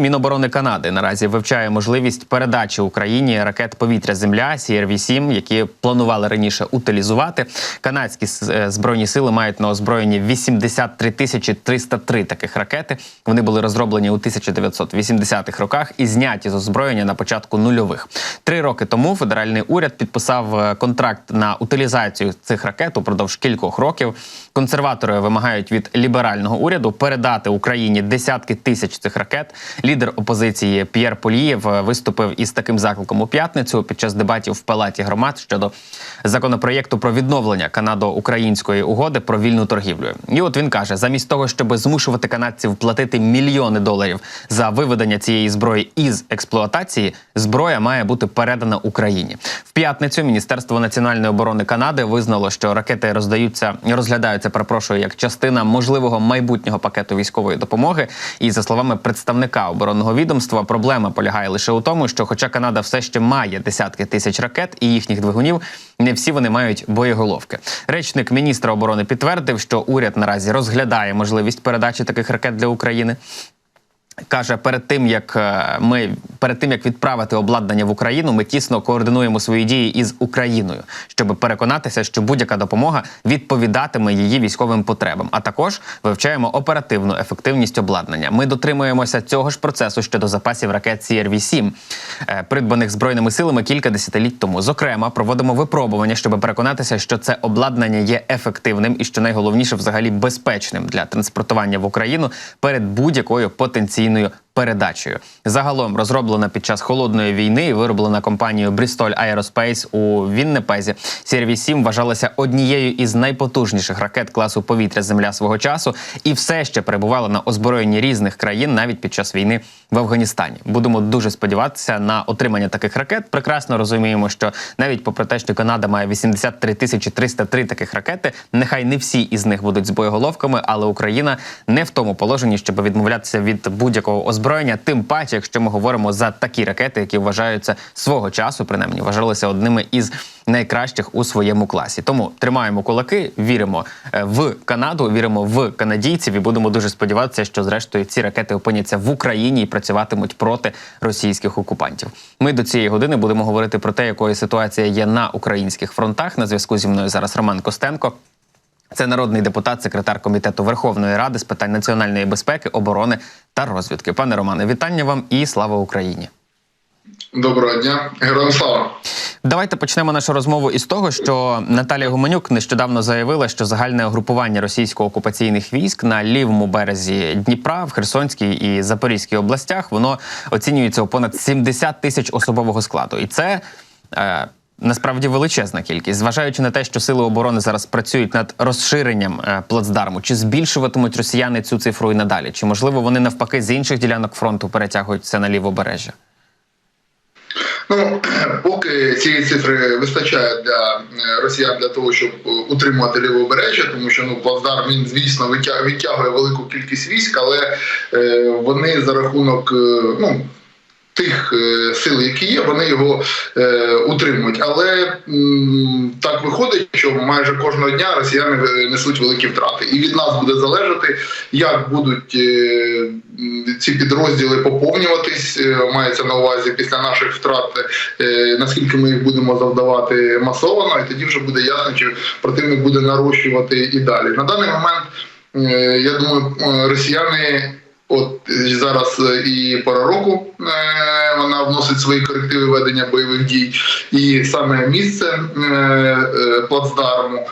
Міноборони Канади наразі вивчає можливість передачі Україні ракет повітря-Земля CRV-7, які планували раніше утилізувати. Канадські е, збройні сили мають на озброєнні 83 тисячі 303 таких ракети. Вони були розроблені у 1980-х роках і зняті з озброєння на початку нульових. Три роки тому федеральний уряд підписав е, контракт на утилізацію цих ракет упродовж кількох років. Консерватори вимагають від ліберального уряду передати Україні десятки тисяч цих ракет. Лідер опозиції П'єр Полієв е, виступив із таким закликом у п'ятницю під час дебатів в палаті громад щодо законопроєкту про відновлення канадо-української угоди про вільну торгівлю. І от він каже: замість того, щоб змушувати канадців платити мільйони доларів за виведення цієї зброї із експлуатації, зброя має бути передана Україні. В п'ятницю Міністерство національної оборони Канади визнало, що ракети роздаються, розглядаються, перепрошую, як частина можливого майбутнього пакету військової допомоги. І за словами представника оборонного відомства, проблема полягає лише у тому, що, хоча Канада все ще має десятки тисяч ракет і їхніх двигунів, не всі вони мають боєголовки. Речник міністра оборони підтвердив, що уряд наразі розглядає можливість передачі таких ракет для України. Каже, перед тим як е, ми перед тим як відправити обладнання в Україну, ми тісно координуємо свої дії із Україною, щоб переконатися, що будь-яка допомога відповідатиме її військовим потребам. А також вивчаємо оперативну ефективність обладнання. Ми дотримуємося цього ж процесу щодо запасів ракет CRV-7, е, придбаних збройними силами кілька десятиліть тому. Зокрема, проводимо випробування, щоб переконатися, що це обладнання є ефективним і що найголовніше, взагалі безпечним для транспортування в Україну перед будь-якою потенційною Україною передачею. Загалом розроблена під час холодної війни і вироблена компанією Bristol Aerospace у Віннепезі. CRV-7 вважалася однією із найпотужніших ракет класу повітря Земля свого часу і все ще перебувала на озброєнні різних країн навіть під час війни в Афганістані. Будемо дуже сподіватися на отримання таких ракет. Прекрасно розуміємо, що навіть попри те, що Канада має 83 тисячі 303 таких ракети, нехай не всі із них будуть з боєголовками, але Україна не в тому положенні, щоб відмовлятися від будь-якого озброєння, тим паче, якщо ми говоримо за такі ракети, які вважаються свого часу, принаймні вважалися одними із найкращих у своєму класі. Тому тримаємо кулаки, віримо е, в Канаду, віримо в канадійців і будемо дуже сподіватися, що зрештою ці ракети опиняться в Україні і працюватимуть проти російських окупантів. Ми до цієї години будемо говорити про те, якою ситуація є на українських фронтах. На зв'язку зі мною зараз Роман Костенко. Це народний депутат, секретар комітету Верховної Ради з питань національної безпеки, оборони та розвідки. Пане Романе, вітання вам і слава Україні. Доброго дня, героям слава. Давайте почнемо нашу розмову із того, що Наталія Гуменюк нещодавно заявила, що загальне угрупування російсько-окупаційних військ на лівому березі Дніпра в Херсонській і Запорізькій областях воно оцінюється у понад 70 тисяч особового складу, і це. Насправді величезна кількість, зважаючи на те, що сили оборони зараз працюють над розширенням е, плацдарму, чи збільшуватимуть росіяни цю цифру і надалі? Чи можливо вони навпаки з інших ділянок фронту перетягують це на лівобережжя? Ну поки цієї цифри вистачає для е, росіян для того, щоб е, утримувати лівобережжя, тому що ну плацдарм він звісно витя- відтягує велику кількість військ, але вони за рахунок ну. Тих е, сил, які є, вони його е, утримують. Але так виходить, що майже кожного дня росіяни е, несуть великі втрати, і від нас буде залежати, як будуть ці підрозділи поповнюватись. Мається на увазі після наших втрат, наскільки ми їх будемо завдавати масово, і тоді вже буде ясно, чи противник буде нарощувати і далі. На даний момент я думаю, росіяни. От зараз е, і пора року е, вона вносить свої корективи ведення бойових дій, і саме місце е, плацдарму.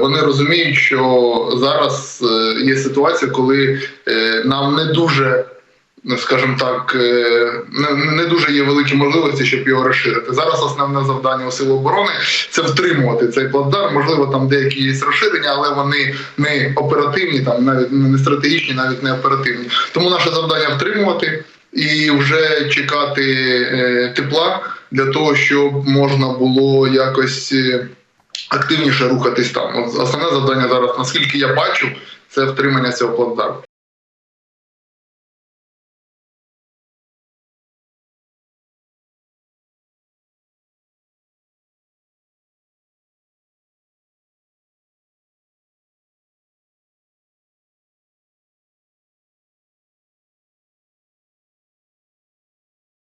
Вони розуміють, що зараз є ситуація, коли нам не дуже скажімо так, е, не, дуже є великі можливості, щоб його розширити. Зараз основне завдання у Сил оборони це втримувати цей плацдарм. Можливо, там деякі є розширення, але вони не оперативні, там навіть не стратегічні, навіть не оперативні. Тому наше завдання втримувати і вже чекати е, тепла для того, щоб можна було якось е, активніше рухатись там. Основне завдання зараз, наскільки я бачу, це втримання цього плацдарму.